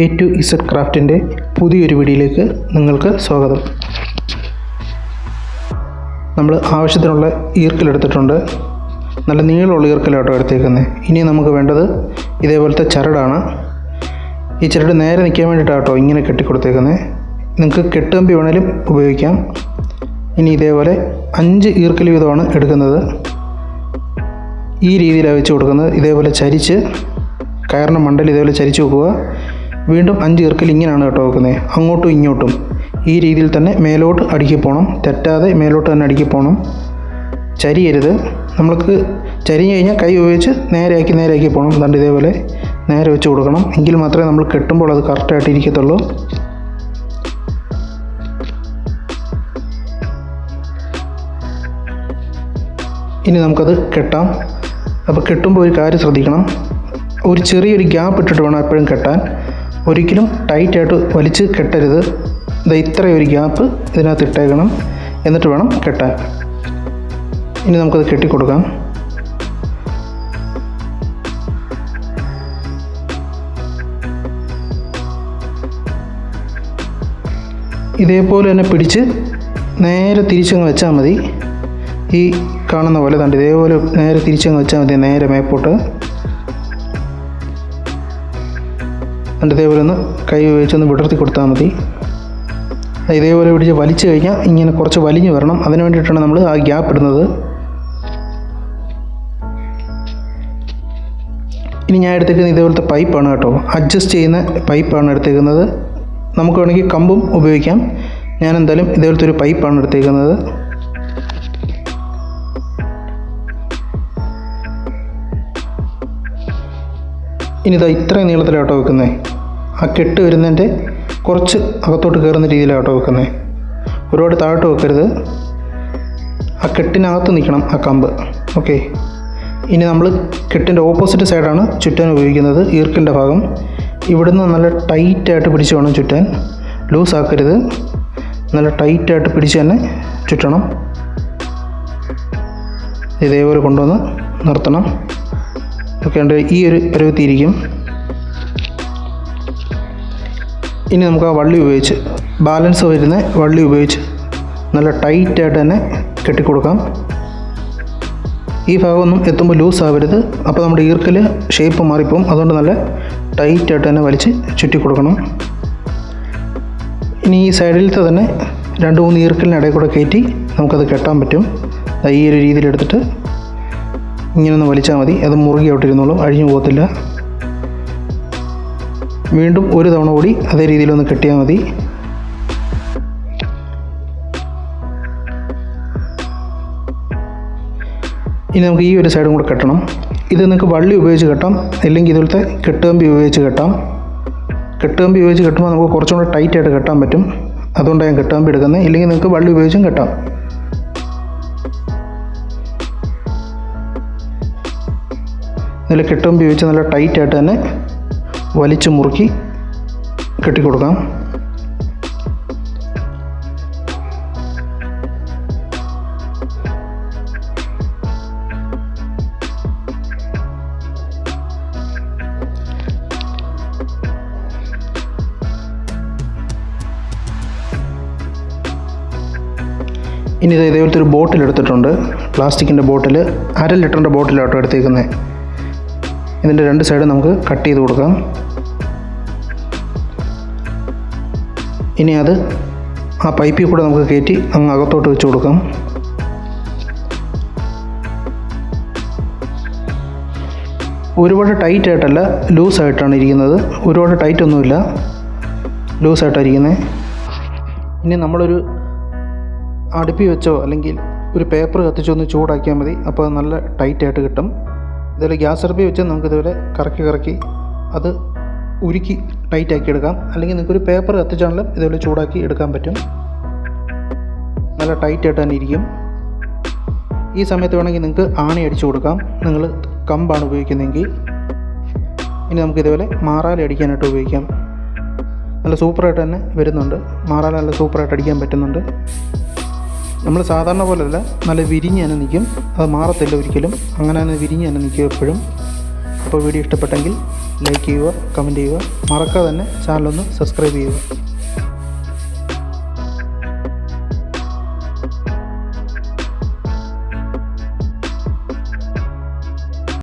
A to Z ക്രാഫ്റ്റിന്റെ പുതിയൊരു വീഡിയോയിലേക്ക് നിങ്ങൾക്ക് സ്വാഗതം. നമ്മൾ ആവശ്യത്തിനുള്ള ഈർക്കലെടുത്തിട്ടുണ്ട് നല്ല നീളമുള്ള ഈർക്കലാട്ടോ എടുത്തേക്കുന്നത് ഇനി നമുക്ക് വേണ്ടത് ഇതേപോലത്തെ ചരടാണ്. ഈ ചരട് നേരെ നിൽക്കാൻ വേണ്ടിയിട്ടാട്ടോ ഇങ്ങനെ കെട്ടിക്കൊടുത്തേക്കുന്നത് നിങ്ങൾക്ക് കെട്ടുകമ്പി വേണേലും ഉപയോഗിക്കാം. ഇനി ഇതേപോലെ അഞ്ച് ഈർക്കൽ വീതമാണ് എടുക്കുന്നത്. ഈ രീതിയിലാണ് വെച്ച് കൊടുക്കുന്നത്. ഇതേപോലെ ചരിച്ച് കയറിന്റെ മണ്ടയിൽ ഇതേപോലെ ചരിച്ച് വെക്കുക. വീണ്ടും അഞ്ച് ഇറക്കൽ ഇങ്ങനെയാണ് കേട്ടോ വെക്കുന്നത്. അങ്ങോട്ടും ഇങ്ങോട്ടും. ഈ രീതിയിൽ തന്നെ മേലോട്ട് അടുക്കി പോകണം തെറ്റാതെ മേലോട്ട് തന്നെ അടുക്കി പോകണം ചരിയരുത്. നമ്മൾക്ക് ചരിഞ്ഞ് കഴിഞ്ഞാൽ കൈ ഉപയോഗിച്ച് നേരെയാക്കി നേരെയാക്കി പോകണം അതുകൊണ്ട് ഇതേപോലെ നേരെ വെച്ച് കൊടുക്കണം. എങ്കിൽ മാത്രമേ നമ്മൾ കെട്ടുമ്പോൾ അത് കറക്റ്റായിട്ട് ഇരിക്കത്തുള്ളൂ. ഇനി നമുക്കത് കെട്ടാം. അപ്പോൾ കെട്ടുമ്പോൾ ഒരു കാര്യം ശ്രദ്ധിക്കണം. ഒരു ചെറിയൊരു ഗ്യാപ്പ് ഇട്ടിട്ട് വേണം എപ്പോഴും കെട്ടാൻ. ഒരിക്കലും ടൈറ്റായിട്ട് വലിച്ച് കെട്ടരുത്. ഇത് ഇത്ര ഒരു ഗ്യാപ്പ് ഇതിനകത്ത് ഇട്ടേക്കണം. എന്നിട്ട് വേണം കെട്ടാൻ. ഇനി നമുക്കത് കെട്ടിക്കൊടുക്കാം. ഇതേപോലെ തന്നെ പിടിച്ച് നേരെ തിരിച്ചങ്ങ് വെച്ചാൽ മതി. ഈ കാണുന്ന പോലെ തണ്ട് ഇതേപോലെ നേരെ തിരിച്ചങ്ങ് വെച്ചാൽ മതി നേരെ മേപ്പോട്ട്. എന്നിട്ട് ഇതേപോലെ ഒന്ന് കൈ ഉപയോഗിച്ചൊന്ന് വിടർത്തി കൊടുത്താൽ മതി. ഇതേപോലെ പിടിച്ച് വലിച്ചു കഴിഞ്ഞാൽ ഇങ്ങനെ കുറച്ച് വലിഞ്ഞു വരണം. അതിന് വേണ്ടിയിട്ടാണ് നമ്മൾ ആ ഗ്യാപ്പ് ഇടുന്നത്. ഇനി ഞാൻ എടുത്തേക്കുന്നത് ഇതേപോലത്തെ പൈപ്പാണ് കേട്ടോ. അഡ്ജസ്റ്റ് ചെയ്യുന്ന പൈപ്പാണ് എടുത്തേക്കുന്നത്. നമുക്ക് വേണമെങ്കിൽ കമ്പും ഉപയോഗിക്കാം. ഞാൻ എന്തായാലും ഇതേപോലത്തെ ഒരു പൈപ്പാണ് എടുത്തേക്കുന്നത്. ഇനി ഇതാ ഇത്രയും നീളത്തിലാട്ടോ വെക്കുന്നത് ആ കെട്ട് വരുന്നതിന്റെ കുറച്ച് അകത്തോട്ട് കയറുന്ന രീതിയിലാട്ടോ വെക്കുന്നത് ഒരുപാട് താഴോട്ട് വെക്കരുത്. ആ കെട്ടിനകത്ത് നിൽക്കണം ആ കമ്പ്. ഓക്കെ. ഇനി നമ്മൾ കെട്ടിന്റെ ഓപ്പോസിറ്റ് സൈഡാണ് ചുറ്റാൻ ഉപയോഗിക്കുന്നത് ഈർക്കിന്റെ ഭാഗം. ഇവിടുന്ന് നല്ല ടൈറ്റായിട്ട് പിടിച്ച് വേണം ചുറ്റാൻ. ലൂസ് ആക്കരുത് നല്ല ടൈറ്റായിട്ട് പിടിച്ച് തന്നെ ചുറ്റണം. ഇതേപോലെ കൊണ്ടുവന്ന് നിർത്തണം. ഒക്കെ ഉണ്ട്. ഈ ഒരു പരുവത്തിയിരിക്കും. ഇനി നമുക്ക് ആ വള്ളി ഉപയോഗിച്ച് ബാലൻസ് വരുന്ന വള്ളി ഉപയോഗിച്ച് നല്ല ടൈറ്റായിട്ട് തന്നെ കെട്ടിക്കൊടുക്കാം. ഈ ഭാഗമൊന്നും എത്തുമ്പോൾ ലൂസ് ആവരുത്. അപ്പോൾ നമ്മുടെ ഈർക്കൽ ഷേപ്പ് മാറിപ്പോവും. അതുകൊണ്ട് നല്ല ടൈറ്റായിട്ട് തന്നെ വലിച്ച് ചുറ്റി കൊടുക്കണം ഇനി ഈ സൈഡിലത്തെ തന്നെ രണ്ട് മൂന്ന് ഈർക്കലിനിടയിൽ കൂടെ കയറ്റി നമുക്കത് കെട്ടാൻ പറ്റും. ഈ ഒരു രീതിയിൽ എടുത്തിട്ട് ഇങ്ങനെ ഒന്ന് വലിച്ചാൽ മതി. അത് മുറുകി ഔട്ടിരുന്നോളും. അഴിഞ്ഞു പോകത്തില്ല. വീണ്ടും ഒരു തവണ കൂടി അതേ രീതിയിലൊന്ന് കെട്ടിയാൽ മതി. ഇനി നമുക്ക് ഈ ഒരു സൈഡും കൂടെ കെട്ടണം. ഇത് നിങ്ങൾക്ക് വള്ളി ഉപയോഗിച്ച് കെട്ടാം. അല്ലെങ്കിൽ ഇതുപോലത്തെ കെട്ടുകമ്പി ഉപയോഗിച്ച് കെട്ടാം. കെട്ടുകമ്പി ഉപയോഗിച്ച് കെട്ടുമ്പോൾ നമുക്ക് കുറച്ചും കൂടെ ടൈറ്റായിട്ട് കെട്ടാൻ പറ്റും. അതുകൊണ്ടാണ് ഞാൻ കെട്ടുകമ്പി എടുക്കുന്നത്. ഇല്ലെങ്കിൽ നിങ്ങൾക്ക് വള്ളി ഉപയോഗിച്ചും കെട്ടാം. ഇതിൽ കെട്ടും ഉപയോഗിച്ച് നല്ല ടൈറ്റായിട്ട് തന്നെ വലിച്ചു മുറുക്കി കെട്ടിക്കൊടുക്കാം. ഇനി ഇത് ഇതേപോലത്തെ ഒരു ബോട്ടിൽ എടുത്തിട്ടുണ്ട് പ്ലാസ്റ്റിക്കിന്റെ ബോട്ടിൽ അര ലിറ്ററിന്റെ ബോട്ടിലാട്ടോ എടുത്തേക്കുന്നത് ഇതിന്റെ രണ്ട് സൈഡും നമുക്ക് കട്ട് ചെയ്ത് കൊടുക്കാം. ഇനി അത് ആ പൈപ്പിൽ കൂടെ നമുക്ക് കയറ്റി അങ്ങ് അകത്തോട്ട് വെച്ച് കൊടുക്കാം. ഒരുപാട് ടൈറ്റ് ആയിട്ടല്ല ലൂസായിട്ടാണ് ഇരിക്കുന്നത്. ഒരുപാട് ടൈറ്റ് ഒന്നുമില്ല. ലൂസായിട്ടാണ് ഇരിക്കുന്നത് ഇനി നമ്മളൊരു അടുപ്പി വെച്ചോ അല്ലെങ്കിൽ ഒരു പേപ്പർ കത്തിച്ചോ ഒന്ന് ചൂടാക്കിയാൽ മതി. അപ്പോൾ നല്ല ടൈറ്റായിട്ട് കിട്ടും. ഇതുപോലെ ഗ്യാസ് അടുപ്പി വെച്ച് നമുക്ക് ഇതുപോലെ കറക്കി കറക്കി അത് ഉരുക്കി ടൈറ്റാക്കി എടുക്കാം. അല്ലെങ്കിൽ നിങ്ങൾക്കൊരു പേപ്പർ കത്തിച്ചാണെങ്കിലും ഇതുപോലെ ചൂടാക്കി എടുക്കാൻ പറ്റും. നല്ല ടൈറ്റായിട്ട് തന്നെ ഇരിക്കും. ഈ സമയത്ത് വേണമെങ്കിൽ നിങ്ങൾക്ക് ആണി അടിച്ചു കൊടുക്കാം. നിങ്ങൾ കമ്പാണ് ഉപയോഗിക്കുന്നതെങ്കിൽ. ഇനി നമുക്ക് ഇതുപോലെ മാറാല അടിക്കാനായിട്ട് ഉപയോഗിക്കാം. നല്ല സൂപ്പറായിട്ട് തന്നെ വരുന്നുണ്ട്. മാറാല നല്ല സൂപ്പറായിട്ട് അടിക്കാൻ പറ്റുന്നുണ്ട്. നമ്മൾ സാധാരണ പോലെയല്ല നല്ല വിരിഞ്ഞ് തന്നെ നിൽക്കും. അത് മാറത്തില്ല ഒരിക്കലും. അങ്ങനെ തന്നെ വിരിഞ്ഞ് തന്നെ എപ്പോഴും. അപ്പോൾ വീഡിയോ ഇഷ്ടപ്പെട്ടെങ്കിൽ ലൈക്ക് ചെയ്യുക കമന്റ് ചെയ്യുക. മറക്കാതെ തന്നെ ചാനലൊന്ന് സബ്സ്ക്രൈബ് ചെയ്യുക.